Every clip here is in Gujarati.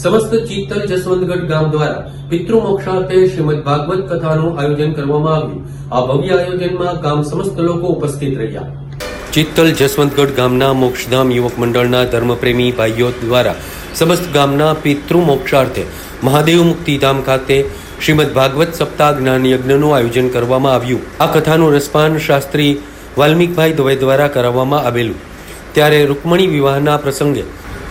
સમસ્ત ચિત્તલ જસવંતગઢ ગામ દ્વારા પિતૃ મોક્ષાર્થે શ્રીમદ ભાગવત કથાનું આયોજન કરવામાં આવ્યું. આ ભવ્ય આયોજનમાં ગામ સમસ્ત લોકો ઉપસ્થિત રહ્યા. ચિત્તલ જસવંતગઢ ગામના મોક્ષધામ યુવક મંડળના ધર્મપ્રેમી ભાઈઓ દ્વારા સમસ્ત ગામના પિતૃ મોક્ષાર્થે મહાદેવ મુક્તિધામ ખાતે શ્રીમદ ભાગવત સપ્તાહ જ્ઞાન યજ્ઞનું આયોજન કરવામાં આવ્યું. આ કથાનું રસપાન શાસ્ત્રી વાલ્મીકભાઈ દવે દ્વારા કરાવવામાં આવેલું. ત્યારે રૂકમણી વિવાહના પ્રસંગે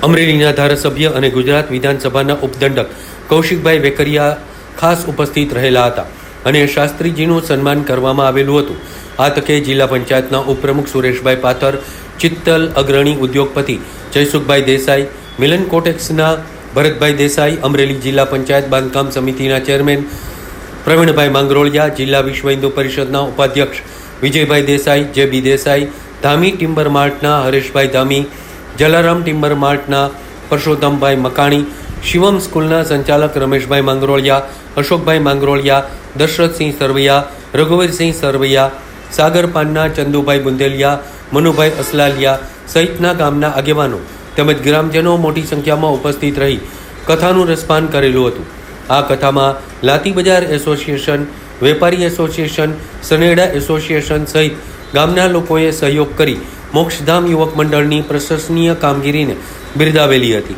અમરેલીના ધારાસભ્ય અને ગુજરાત વિધાનસભાના ઉપદંડક કૌશિકભાઈ વેકરિયા ખાસ ઉપસ્થિત રહેલા હતા અને શાસ્ત્રીજીનું સન્માન કરવામાં આવેલું હતું. આ તકે જિલ્લા પંચાયતના ઉપપ્રમુખ સુરેશભાઈ પાથર, ચિત્તલ અગ્રણી ઉદ્યોગપતિ જયસુખભાઈ દેસાઈ, મિલન કોટેક્સના ભરતભાઈ દેસાઈ, અમરેલી જિલ્લા પંચાયત બાંધકામ સમિતિના ચેરમેન પ્રવીણભાઈ માંગરોળિયા, જિલ્લા વિશ્વ હિન્દુ પરિષદના ઉપાધ્યક્ષ Vijaybhai Desai J B Desai, Dhami timber માર્ટના Hareshbhai Dhami Jalaram timber માર્ટના પરસોત્તમભાઈ મકાણી, શિવમ સ્કૂલના સંચાલક રમેશભાઈ માંગરોળિયા, અશોકભાઈ માંગરોળિયા, દશરથસિંહ સરવૈયા, રઘુવીરસિંહ સરવૈયા સાગર પાનના ચંદુભાઈ બુંદેલિયા, મનુભાઈ અસલાલિયા સહિતના ગામના આગેવાનો તેમજ ગ્રામજનો મોટી સંખ્યામાં ઉપસ્થિત રહી કથાનું રસપાન કરેલું હતું. આ કથામાં લાતી બજાર એસોસિએશન, વેપારી એસોસિએશન, સનેડા એસોસિએશન સહિત ગામના લોકોએ સહયોગ કરી મોક્ષધામ યુવક મંડળની પ્રશંસનીય કામગીરીને બિરદાવેલી હતી.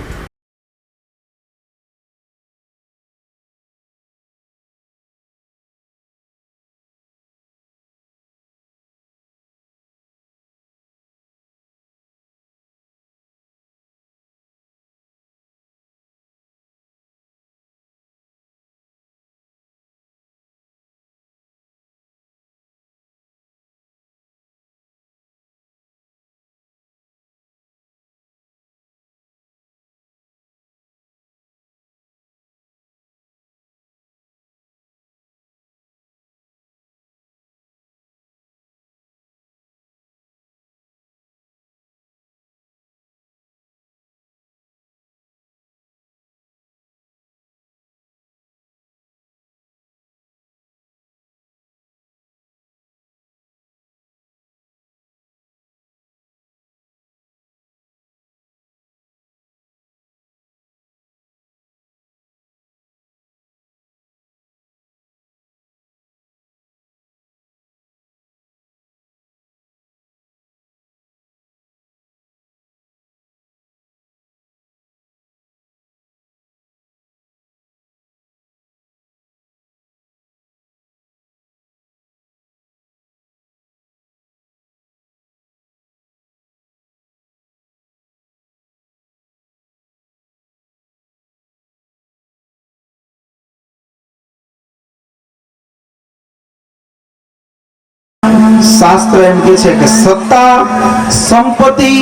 શાસ્ત્ર એમ કે છે કે સત્તા, સંપત્તિ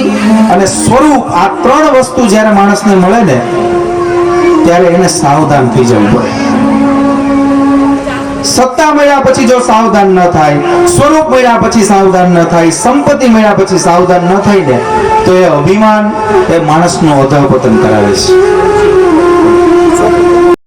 અને સ્વરૂપ આ ત્રણ વસ્તુ જ્યારે માણસને મળે ને, ત્યારે એને સાવધાન થઈ જવું પડે. સત્તા મળ્યા પછી જો સાવધાન ન થાય, સ્વરૂપ મળ્યા પછી સાવધાન ન થાય, સંપત્તિ મળ્યા પછી સાવધાન ન થાય ને, તો એ અભિમાન એ માણસનું અધઃપતન કરાવે છે.